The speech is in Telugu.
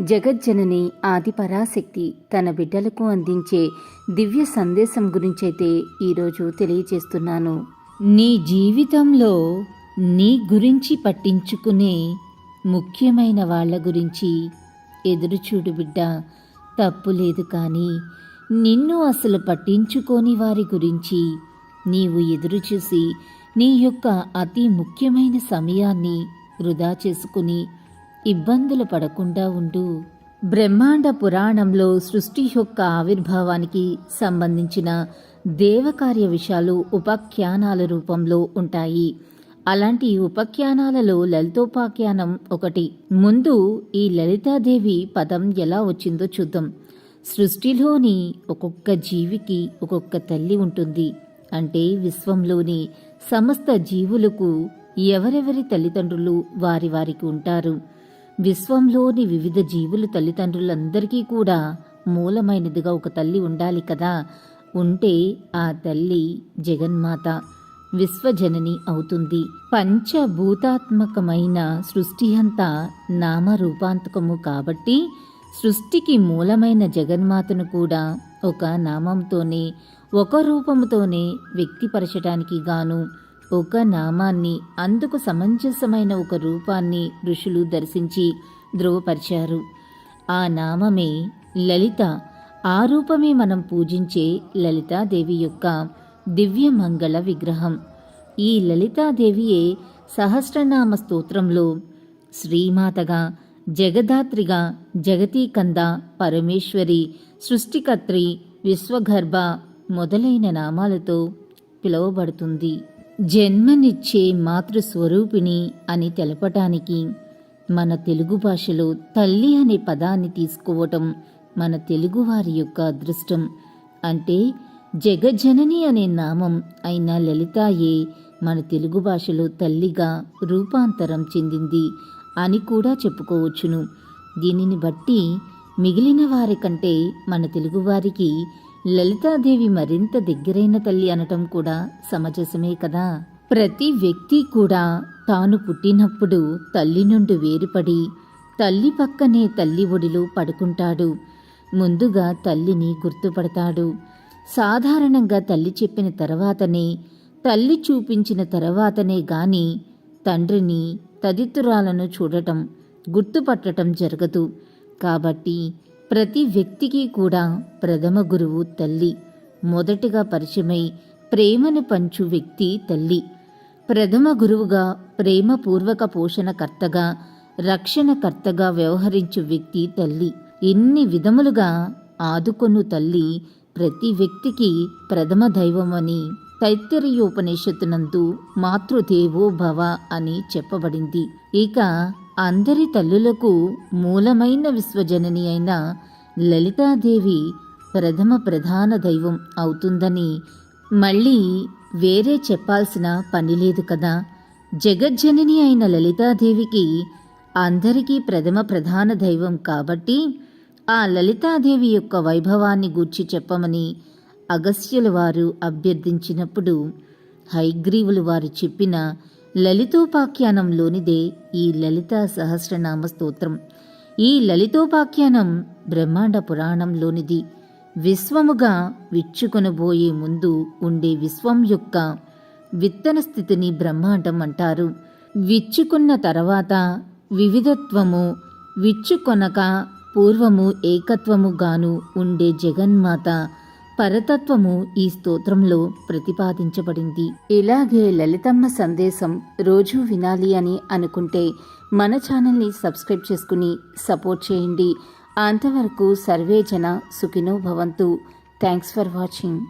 జగజ్జనని ఆదిపరాశక్తి తన బిడ్డలకు అందించే దివ్య సందేశం గురించైతే ఈరోజు తెలియజేస్తున్నాను. నీ జీవితంలో నీ గురించి పట్టించుకునే ముఖ్యమైన వాళ్ళ గురించి ఎదురుచూడు బిడ్డ. తప్పు లేదు కానీ నిన్ను అసలు పట్టించుకోని వారి గురించి నీవు ఎదురుచూసి నీ యొక్క అతి ముఖ్యమైన సమయాన్ని వృధా చేసుకుని ఇబ్బందులు పడకుండా ఉంటూ బ్రహ్మాండ పురాణంలో సృష్టి యొక్క ఆవిర్భావానికి సంబంధించిన దేవకార్య విషయాలు ఉపాఖ్యానాల రూపంలో ఉంటాయి. అలాంటి ఉపాఖ్యానాలలో లలితోపాఖ్యానం ఒకటి. ముందు ఈ లలితాదేవి పదం ఎలా వచ్చిందో చూద్దాం. సృష్టిలోని ఒక్కొక్క జీవికి ఒక్కొక్క తల్లి ఉంటుంది. అంటే విశ్వంలోని సమస్త జీవులకు ఎవరెవరి తల్లిదండ్రులు వారి వారికి ఉంటారు? విశ్వంలోని వివిధ జీవులు తల్లిదండ్రులందరికీ కూడా మూలమైనదిగా ఒక తల్లి ఉండాలి కదా. ఉంటే ఆ తల్లి జగన్మాత విశ్వజనని అవుతుంది. పంచభూతాత్మకమైన సృష్టి అంతా నామరూపాంతకము కాబట్టి సృష్టికి మూలమైన జగన్మాతను కూడా ఒక నామంతోనే ఒక రూపముతోనే వ్యక్తిపరచటానికి గాను ఒక నామాన్ని అందుకు సమంజసమైన ఒక రూపాన్ని ఋషులు దర్శించి ధృవపరిచారు ఆ నామమే లలిత. ఆ రూపమే మనం పూజించే లలితాదేవి యొక్క దివ్యమంగళ విగ్రహం. ఈ లలితాదేవియే సహస్రనామ స్తోత్రంలో శ్రీమాతగా జగదాత్రిగా జగతీకంద పరమేశ్వరి సృష్టికర్త్రి విశ్వగర్భ మొదలైన నామాలతో పిలువబడుతుంది. జన్మనిచ్చే మాతృస్వరూపిణి అని తెలపటానికి మన తెలుగు భాషలో తల్లి అనే పదాన్ని తీసుకోవటం మన తెలుగువారి యొక్క అదృష్టం. అంటే జగజనని అనే నామం అయిన లలితాయే మన తెలుగు భాషలో తల్లిగా రూపాంతరం చెందింది అని కూడా చెప్పుకోవచ్చును. దీనిని బట్టి మిగిలిన వారి కంటే మన తెలుగువారికి లలితాదేవి మరింత దగ్గరైన తల్లి అనటం కూడా సమంజసమే కదా? ప్రతి వ్యక్తి కూడా తాను పుట్టినప్పుడు తల్లి నుండి వేరుపడి తల్లి పక్కనే తల్లి ఒడిలో పడుకుంటాడు. ముందుగా తల్లిని గుర్తుపడతాడు. సాధారణంగా తల్లి చెప్పిన తర్వాతనే తల్లి చూపించిన తర్వాతనే గాని తండ్రిని తదితరాలను చూడటం గుర్తుపట్టటం జరగదు. కాబట్టి ప్రతి వ్యక్తికి కూడా ప్రథమ గురువు తల్లి మొదటిగా పరిచయమై ప్రేమను పంచు వ్యక్తి తల్లి. ప్రథమ గురువుగా ప్రేమపూర్వక పోషణకర్తగా రక్షణకర్తగా వ్యవహరించు వ్యక్తి తల్లి. ఎన్ని విధములుగా ఆదుకొను తల్లి ప్రతి వ్యక్తికి ప్రథమ దైవమని తైత్తరీయోపనిషత్తునందు మాతృదేవో భవ అని చెప్పబడింది. ఇక అందరి తల్లులకు మూలమైన విశ్వజనని అయిన లలితాదేవి ప్రథమ ప్రధాన దైవం అవుతుందని మళ్ళీ వేరే చెప్పాల్సిన పని లేదు కదా. జగజ్జనని అయిన లలితాదేవికి అందరికీ ప్రథమ ప్రధాన దైవం కాబట్టి ఆ లలితాదేవి యొక్క వైభవాన్ని గూర్చి చెప్పమని అగస్త్యుల వారు అభ్యర్థించినప్పుడు హైగ్రీవులు వారు చెప్పిన లలితోపాఖ్యానంలోనిదే ఈ లలిత సహస్రనామ స్తోత్రం. ఈ లలితోపాఖ్యానం బ్రహ్మాండ పురాణంలోనిది. విశ్వముగా విచ్చుకొనబోయే ముందు ఉండే విశ్వం యొక్క విత్తన స్థితిని బ్రహ్మాండం అంటారు. విచ్చుకున్న తర్వాత వివిధత్వము విచ్చుకొనక పూర్వము ఏకత్వముగాను ఉండే జగన్మాత పరతత్వము ఈ స్తోత్రంలో ప్రతిపాదించబడింది. ఇలాగే లలితమ్మ సందేశం రోజూ వినాలి అని అనుకుంటే మన ఛానల్ని సబ్స్క్రైబ్ చేసుకుని సపోర్ట్ చేయండి. అంతవరకు సర్వే జన సుఖినో భవంతు. Thanks for watching.